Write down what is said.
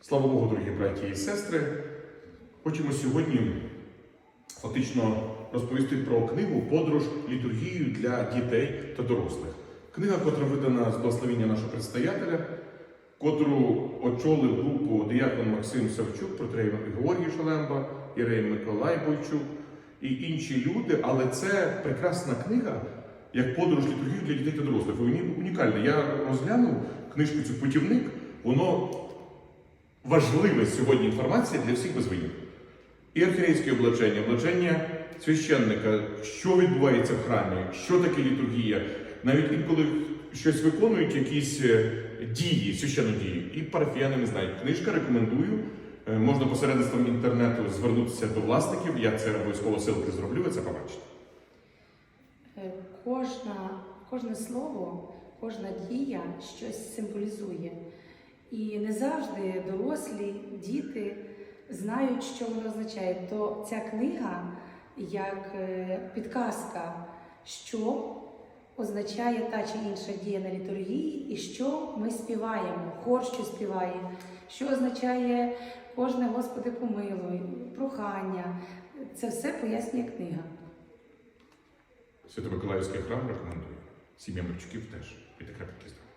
Слава Богу, дорогі браті і сестри. Хочемо сьогодні фактично розповісти про книгу Подорож літургію для дітей та дорослих. Книга, котра видана з благословення нашого предстоятеля, котру очолив групу діякон Максим Савчук, протерей Георгій Шалемба, Ірей Миколай Бойчук і інші люди. Але це прекрасна книга, як подорож літургію для дітей та дорослих. Унікальна. Я розглянув книжку цю путівник, воно важлива сьогодні інформація для всіх без винятку. І архірейське облачення, облачення священника, що відбувається в храмі, що таке літургія, навіть інколи щось виконують, якісь е, дії, священну дію. І парафіяни не знають. Книжка рекомендую. Е, Можна посередництвом інтернету звернутися до власників. Я це обов'язково ссылки зроблю, ви це побачите. Е, Кожна, кожне слово, кожна дія щось символізує. І не завжди дорослі, діти знають, що воно означає. То ця книга як е, підказка, що означає та чи інша дія на літургії, і що ми співаємо, хор що співає, що означає кожне Господи помилуй, прохання. Це все пояснює книга. Свято-Миколаївський храм рекомендую. Сім'я Мерчуків теж. Здоров'я.